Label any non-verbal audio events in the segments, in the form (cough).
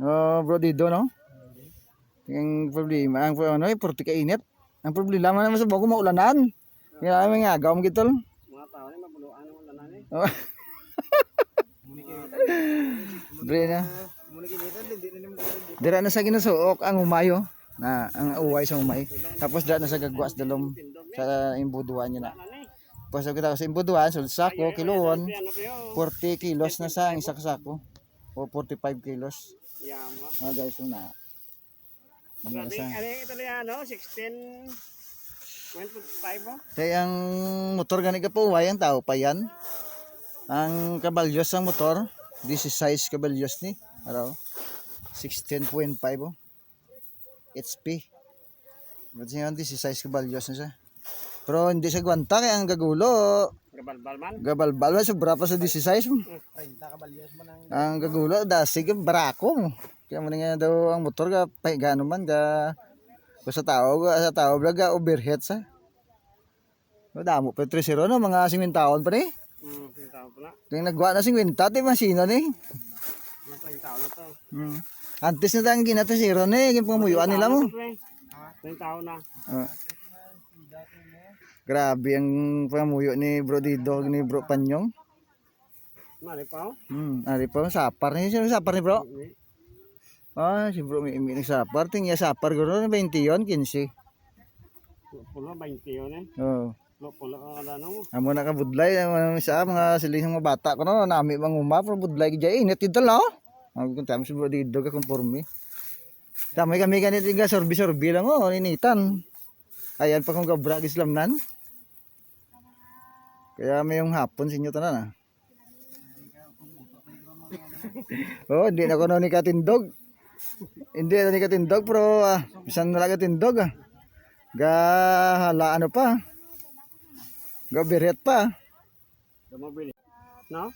Oh, bro dito no. Ang problema, ang ano eh, purti ka init. Ang problema naman sa bago maulanan. Kaya may nga agawam gitol. Mga tao ni mabuluan ng ulan ni. Oh. Bre na. Na Dira na sa ginasuok ang umayo na ang uway sa umay. Tapos dira na sa gagwas dalom sa imbuduan niya na. Tapos kita sa imbuduan, sul sako, kiloon, Ano kayo? 40 kilos na sa ang isa ka sako. O 45 kilos. Yama. Mga guys, yung na. Ano Grabe, ano yung Italiano? 16 1.5 oh. Kaya ang motor gani ka po, uway ang tao pa yan. Ang kabalyos ang motor, 16 kabalyos ni. Araw. 16.5 oh. HP. Ba't siya 16 kabalyos na siya. Pero hindi siya gwanta kaya ang gagulo. Gabalbal man. Gabalbal man, sobra pa sa 16 mo. 30 kabalyos man ang Ang gagulo, dasig barako mo. Kaya mo nga daw ang motor ka, pahiga naman ka. Kung sa tao, ka- sa tao vlog ka, overhead sa. Madamo pa 3 no, mga 50 taon pa ni. Hmm, yung tao pala. Yung nagwa na 50, ti masino ni. Mga 30 tao na to. Hmm. Antes na tayong ginata zero ni, yung pamuyuan nila mo. 30 tao na. Ah. Grabe ang pamuyo ni Bro Dido ni Bro Panyong. Mali pa oh. Hmm, ari pa sapar ni sapar ni Bro. Ah, si Bro may may sapar, tingya sapar guro 20 yon 15. Pulo 20 yun eh. Oh. Ano mo. Amo na ka budlay sa mga siling mga bata ko no nami mang uma pro budlay gay init dito no. Ang kun tama si bro dito ka conforme. Tama kami ganit nga sorbi sorbi lang oh initan. Ayan pa kung gabrag islamnan. Kaya may yung hapon sa inyo tanan ah. (laughs) oh, hindi na ko no ni katindog. Hindi na ni katindog pero ah, bisan na lang katindog ah. Ga hala ano pa. Ga biret pa. Dumabili. No?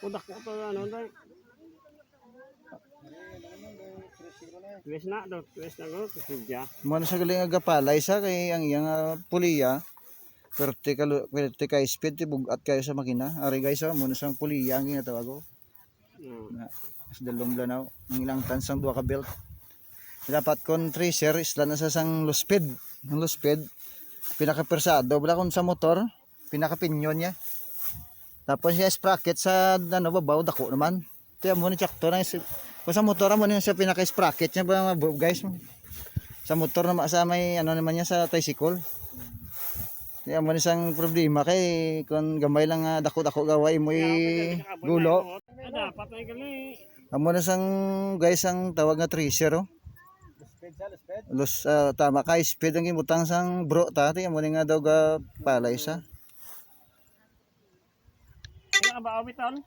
Udak ko to ano dai. Tuwis na do, tuwis na go, kusudya. Mano sa galing nga gapalay sa kay ang iyang ah, puliya. Perte ka speed ti bugat kayo sa makina. Ari guys oh, mano sang puliya ang ginatawag ko. Hmm. Na sa dalom lanaw ang ilang tans ang duha ka belt. Dapat kon tracer isla na sa sang low speed. Ang low speed pinaka persado wala kon sa motor, pinaka pinyon niya. Tapos siya sprocket sa ano babaw dako naman. Tiya mo ni tsakto na kung sa motor mo niya sa pinaka sprocket niya ba guys sa motor na sa may ano naman niya sa tricycle. Kaya mo ni sang problema kay kung gamay lang nga dako-dako gaway mo gulo. Ah, dapat ay gali. Amo na sang guys ang tawag nga tracer oh. Los ah, tama ka speed ang imutang sang bro ta ti amo ni nga daw ga palay sa. Ano?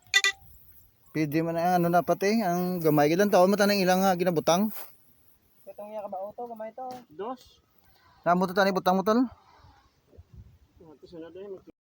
Pwede man ang ano na pati ang gamay gilan taon mo tanang ilang nga ginabutang. Itong iya ka ba auto, gamay to. Dos. Namo to tani butang mo tol. institucionales